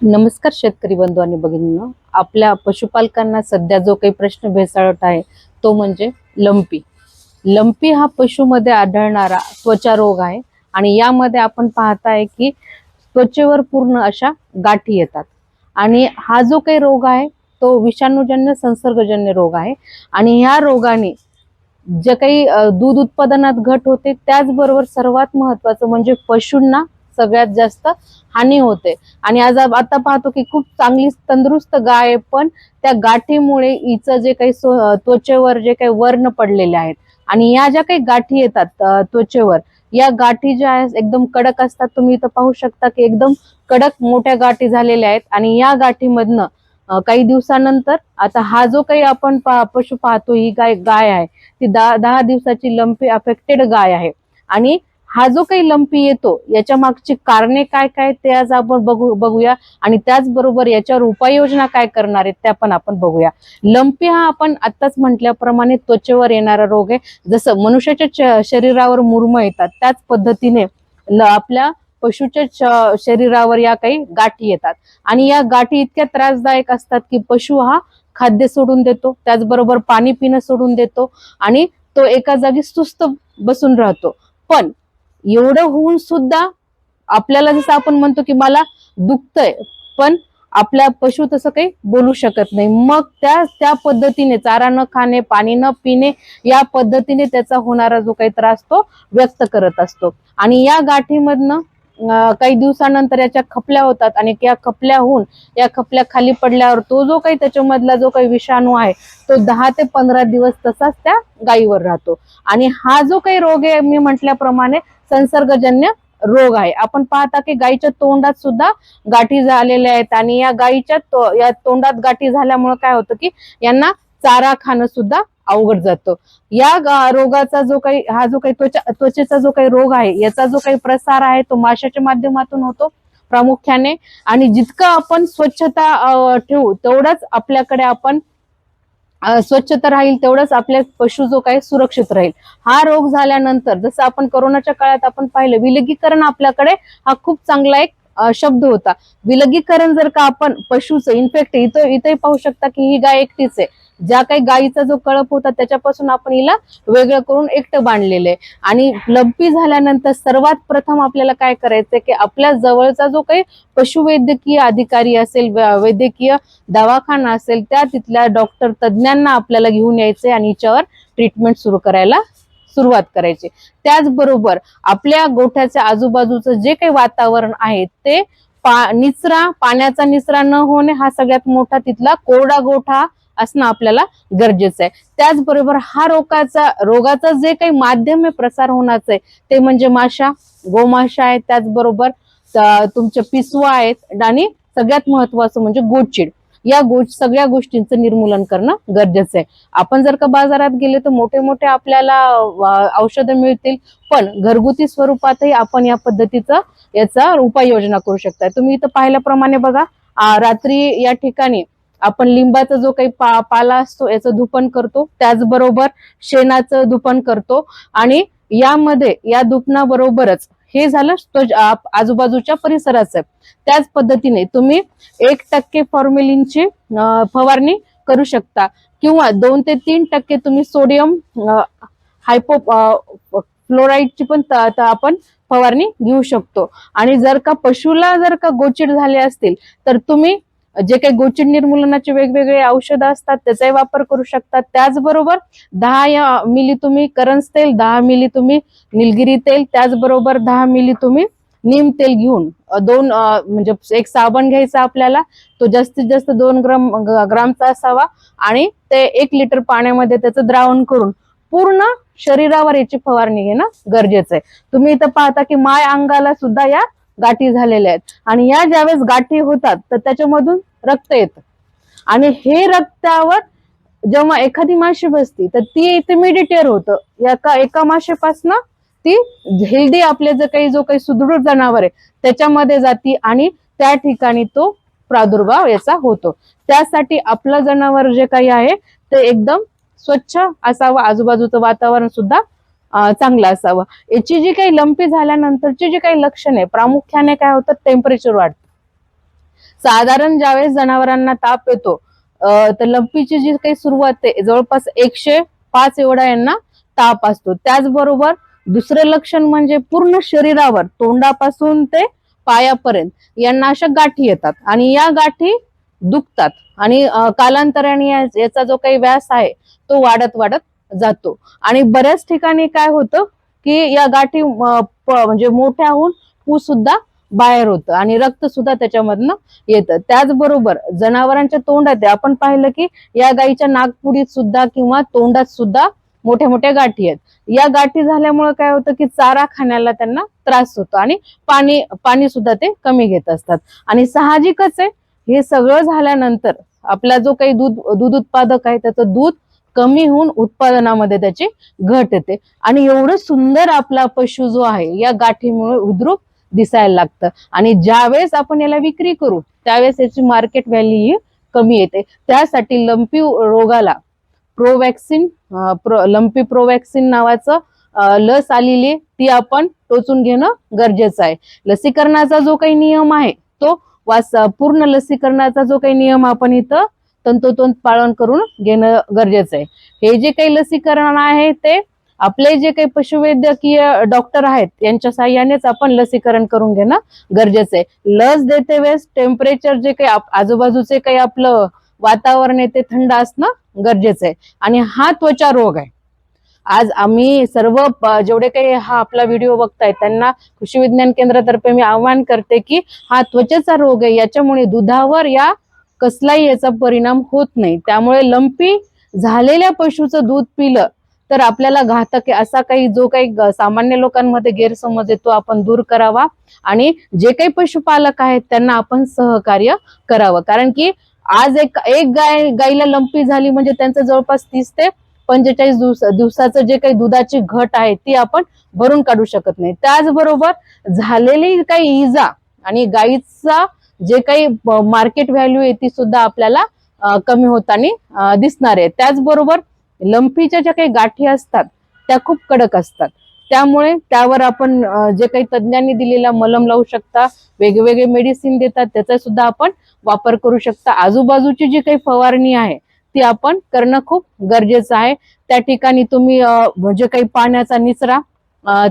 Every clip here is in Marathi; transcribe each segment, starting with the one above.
नमस्कार शेतकरी बंधू आणि भगिनींनो. आपल्या पशुपालकांना सध्या जो काही प्रश्न भेसाळत आहे तो म्हणजे लंपी. लंपी हा पशुमध्ये आढळणारा त्वचा रोग आहे आणि यामध्ये आपण पाहताय की त्वचेवर पूर्ण अशा गाठी येतात. आणि हा जो काही रोग आहे तो विषाणूजन्य संसर्गजन्य रोग आहे. आणि ह्या रोगाने जे काही दूध उत्पादनात घट होते त्याचबरोबर सर्वात महत्वाचं म्हणजे पशूंना सगळ्यात जास्त हानी होते. आणि आज आता पाहतो की खूप चांगली तंदुरुस्त गाय आहे, पण त्या गाठीमुळे हिचं जे काही त्वचेवर जे काही वर्ण पडलेले आहेत. आणि या ज्या काही गाठी येतात त्वचेवर या गाठी ज्या आहेत एकदम कडक असतात. तुम्ही इथं पाहू शकता की एकदम कडक मोठ्या गाठी झालेल्या आहेत. आणि या गाठीमधनं काही दिवसानंतर आता हा जो काही आपण पा- पशु पाहतो ही गाय गाय आहे ती दहा दहा दिवसाची लंपी अफेक्टेड गाय आहे. आणि हा जो काही लंपी येतो याच्या मागची कारणे काय काय ते आज आपण बघू बघूया. आणि त्याचबरोबर याच्यावर उपाययोजना काय करणार आहेत त्या पण आपण बघूया. लंपी हा आपण आत्ताच म्हटल्याप्रमाणे त्वचेवर येणारा रोग आहे. जसं मनुष्याच्या शरीरावर मुरम येतात त्याच पद्धतीने ल- आपल्या पशुच्या शरीरावर या काही गाठी येतात. आणि या गाठी इतक्या त्रासदायक असतात की पशु हा खाद्य सोडून देतो त्याचबरोबर पाणी पिणं सोडून देतो आणि तो एका जागी सुस्त बसून राहतो. पण एवढं होऊन सुद्धा आपल्याला जसं आपण म्हणतो की मला दुखतंय पण आपल्या पशु तसं काही बोलू शकत नाही. मग त्या त्या पद्धतीने चारा न खाणे पाणी न पिणे या पद्धतीने त्याचा होणारा जो काही त्रास तो व्यक्त करत असतो. आणि या गाठीमधनं काही दिवसानंतर याच्या खपल्या होतात आणि या खपल्याहून या खपल्या खाली पडल्यावर तो जो काही त्याच्यामधला जो काही विषाणू आहे तो दहा ते पंधरा दिवस तसाच त्या गायीवर राहतो. आणि हा जो काही रोग आहे मी म्हटल्याप्रमाणे संसर्गजन्य रोग आहे. आपण पाहता की गायीच्या तोंडात सुद्धा गाठी झालेल्या आहेत आणि या गायीच्या तो- या तोंडात गाठी झाल्यामुळे काय होतं की यांना चारा खाणं सुद्धा अवघड जातं. या रोगाचा जो काही हा जो काही त्वचा त्वचेचा जो काही रोग आहे याचा जो काही प्रसार आहे तो माशाच्या माध्यमातून होतो प्रामुख्याने. आणि जितकं आपण स्वच्छता ठेवू तेवढंच आपल्याकडे आपण स्वच्छता राहील तेवढंच आपल्या पशु जो काही सुरक्षित राहील. हा रोग झाल्यानंतर जसं आपण कोरोनाच्या काळात आपण पाहिलं विलगीकरण आपल्याकडे हा खूप चांगला एक शब्द होता. विलगीकरण जर का आपण पशुचं इन्फेक्ट इथं इथंही पाहू शकता की ही गाय एकटीच आहे. ज्या काही गायीचा जो कळप होता त्याच्यापासून आपण हिला वेगळं करून एकटं बांधलेलं आहे. आणि लंपी झाल्यानंतर सर्वात प्रथम आपल्याला काय करायचंय की आपल्या जवळचा जो काही पशुवैद्यकीय अधिकारी असेल वैद्यकीय दवाखाना असेल त्या तिथल्या डॉक्टर तज्ज्ञांना आपल्याला घेऊन यायचे आणि हिच्यावर ट्रीटमेंट सुरू करायला सुरुवात करायची. त्याचबरोबर आपल्या गोठ्याच्या आजूबाजूचं जे काही वातावरण आहे ते पा निचरा पाण्याचा निचरा न होणे हा सगळ्यात मोठा तिथला कोरडा गोठा असणं आपल्याला गरजेचं आहे. त्याचबरोबर हा रोगाचा रोगाचा जे काही माध्यम आहे प्रसार होण्याचं आहे ते म्हणजे माशा गोमाशा आहेत. त्याचबरोबर तुमच्या तुमचे पिसवा आहेत आणि सगळ्यात महत्वाचं म्हणजे गोडचीड. या गोष्ट सगळ्या गोष्टींचं निर्मूलन करणं गरजेचं आहे. आपण जर का बाजारात गेले तर मोठे मोठे आपल्याला औषधं मिळतील पण घरगुती स्वरूपातही आपण या पद्धतीचं याचा उपाययोजना करू शकता तुम्ही इथं पाहिल्याप्रमाणे बघा रात्री या ठिकाणी आपण लिंबाचा जो काही पा पाला असतो याचं धुपन करतो त्याचबरोबर शेणाचं धुपन करतो आणि यामध्ये या दुपणाबरोबरच हे झालं तो आजूबाजूच्या परिसराचं. त्याच पद्धतीने तुम्ही एक टक्के फॉर्मेलिनची फवारणी करू शकता किंवा दोन ते तीन टक्के तुम्ही सोडियम हायपो फ्लोराईडची पण त- आपण फवारणी घेऊ शकतो. आणि जर का पशुला जर का गोचिड झाले असतील तर तुम्ही जे काही गोचिड निर्मूलनाचे वेगवेगळे औषधं असतात त्याचाही वापर करू शकता त्याचबरोबर दहा या मिली तुम्ही करंज तेल दहा मिली तुम्ही निलगिरी तेल त्याचबरोबर दहा मिली तुम्ही नीम तेल घेऊन दोन म्हणजे एक साबण घ्यायचा आपल्याला तो जास्तीत जास्त दोन ग्राम ग्रामचा असावा आणि ते एक लिटर पाण्यामध्ये त्याचं द्रावण करून पूर्ण शरीरावर याची फवारणी घेणं गरजेचं आहे. तुम्ही इथं पाहता की माय अंगाला सुद्धा या गाठी झालेल्या आहेत. आणि या ज्यावेळेस गाठी होतात तर त्याच्यामधून रक्त येतं. आणि हे रक्तावर जेव्हा एखादी माशी बसती तर ती इथे मेडिटेअर होतं. एका एका माशेपासनं ती हेल्दी आपले जे काही जो काही सुदृढ जनावर आहे त्याच्यामध्ये जाती आणि त्या ठिकाणी तो प्रादुर्भाव याचा होतो. त्यासाठी आपलं जनावर जे काही आहे ते एकदम स्वच्छ असावं. आजूबाजूचं वातावरण सुद्धा चांगलं असावं. याची जी काही लंपी झाल्यानंतरची जी काही लक्षणे प्रामुख्याने काय होतं? टेम्परेचर वाढतं. साधारण ज्यावेळेस जनावरांना ताप येतो तर लंपीची जी काही सुरुवात आहे जवळपास एकशे पाच एवढा यांना ताप असतो. त्याचबरोबर दुसरं लक्षण म्हणजे पूर्ण शरीरावर तोंडापासून ते पायापर्यंत यांना अशा गाठी येतात. आणि या गाठी दुखतात. आणि कालांतराने या- याचा जो काही व्यास आहे तो वाढत वाढत जातो. आणि बऱ्याच ठिकाणी काय होतं की या गाठी म्हणजे मोठ्याहून पू सुद्धा बाहेर होतं आणि रक्त सुद्धा त्याच्यामधनं येतं. त्याचबरोबर जनावरांच्या तोंडात आहे. आपण पाहिलं की या गाईच्या नागपुडीत सुद्धा किंवा तोंडात सुद्धा मोठ्या मोठ्या गाठी आहेत. या गाठी झाल्यामुळे काय होतं की चारा खाण्याला त्यांना त्रास होतो आणि पाणी पाणी सुद्धा ते कमी घेत असतात. आणि साहजिकच आहे हे सगळं झाल्यानंतर आपला जो काही दूध दूध उत्पादक आहे त्याचं दूध कमी होऊन उत्पादनामध्ये त्याची घट येते. आणि एवढं सुंदर आपला पशु जो आहे या गाठीमुळे उद्रूप दिसायला लागतं. आणि ज्यावेळेस आपण याला विक्री करू त्यावेळेस याची मार्केट व्हॅल्यू ही कमी येते. त्यासाठी लंपी रोगाला प्रोवॅक्सिन प्रो लंपी प्रोवॅक्सिन नावाचं लस आलेली ती आपण टोचून घेणं गरजेचं आहे. लसीकरणाचा जो काही नियम आहे तो वास पूर्ण लसीकरणाचा जो काही नियम आपण इथं तंतोतंत पालन करून घेणं गरजेचं आहे. हे जे काही लसीकरण आहे ते आपले जे काही पशुवैद्यकीय डॉक्टर आहेत यांच्या साह्यानेच आपण लसीकरण करून घेणं गरजेचं आहे. लस देते वेळेस टेम्परेचर जे काही आजूबाजूचे काही आपलं वातावरण आहे ते थंड असणं गरजेचं आहे. आणि हा त्वचा रोग आहे. आज आम्ही सर्व जेवढे काही हा आपला व्हिडिओ बघतायत त्यांना कृषी विज्ञान केंद्रातर्फे मी आवाहन करते की हा त्वचेचा रोग आहे याच्यामुळे दुधावर या कसलाही याचा परिणाम होत नाही. त्यामुळे लंपी झालेल्या पशुचं दूध पिलं तर आपल्याला घातक असा काही जो काही सामान्य लोकांमध्ये गैरसमज येतो आपण दूर करावा आणि जे काही पशुपालक आहेत त्यांना आपण सहकार्य करावं. कारण की आज एक एक गाय गाईला लंपी झाली म्हणजे त्यांचं जवळपास तीस ते पंचेचाळीस दिवस दिवसाचं जे काही दुधाची घट आहे ती आपण भरून काढू शकत नाही. त्याचबरोबर झालेली काही इजा आणि गाईचा जे काही मार्केट व्हॅल्यू आहे ती सुद्धा आपल्याला कमी होताना दिसणार आहे. त्याचबरोबर लंपीच्या ज्या काही गाठी असतात त्या खूप कडक असतात. त्यामुळे त्यावर आपण जे काही तज्ज्ञांनी दिलेला मलम लावू शकता वेगवेगळे मेडिसिन देतात त्याचा सुद्धा आपण वापर करू शकता. आजूबाजूची जी काही फवारणी आहे ती आपण करणं खूप गरजेचं आहे. त्या ठिकाणी तुम्ही जे म्हणजे काही पाण्याचा निचरा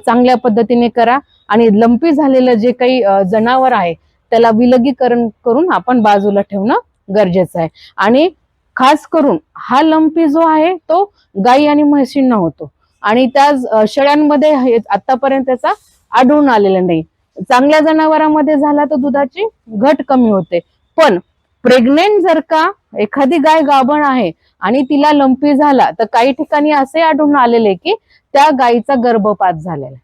चांगल्या पद्धतीने करा. आणि लंपी झालेलं जे काही जनावर आहे त्याला विलगीकरण करून आपण बाजूला ठेवणं गरजेचं आहे. आणि खास करून हा लंपी जो आहे तो गाई आणि म्हशींना होतो. आणि त्या शेळ्यांमध्ये आतापर्यंत त्याचा आढळून आलेला नाही. चांगल्या जनावरांमध्ये झाला तर दुधाची घट कमी होते. पण प्रेग्नेंट जर का एखादी गाय गाभण आहे आणि तिला लंपी झाला तर काही ठिकाणी असे आढळून आलेले की त्या गायीचा गर्भपात झालेला आहे.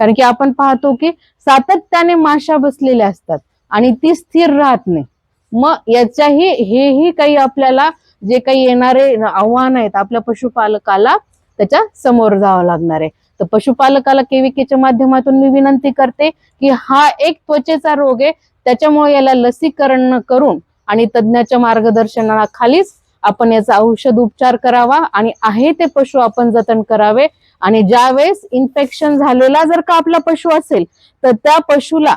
कारण की आपण पाहतो की सातत्याने माशा बसलेल्या असतात आणि ती स्थिर राहत नाही. मग याच्याही हेही काही आपल्याला जे काही येणारे आव्हान आहेत आपल्या पशुपालकाला त्याच्यासमोर जावं लागणार आहे. तर पशुपालकाला केविकेच्या माध्यमातून मी विनंती करते की हा एक त्वचेचा रोग आहे त्याच्यामुळे याला लसीकरण करून आणि तज्ज्ञाच्या मार्गदर्शनाखालीच आपण याचा औषध उपचार करावा आणि आहे ते पशु आपण जतन करावे आणि ज्यावेळेस इन्फेक्शन झालेला जर का आपला पशु असेल तर त्या पशुला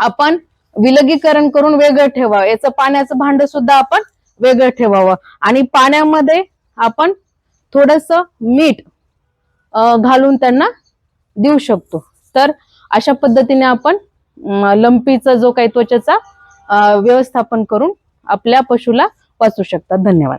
आपण विलगीकरण करून वेगळं ठेवावं. याचं पाण्याचं भांड सुद्धा आपण वेगळं ठेवावं. आणि पाण्यामध्ये आपण थोडस मीठ घालून त्यांना देऊ शकतो. तर अशा पद्धतीने आपण लंपीचा जो काही त्वचेचा व्यवस्थापन करून आपल्या पशुला वाचू शकतात धन्यवाद.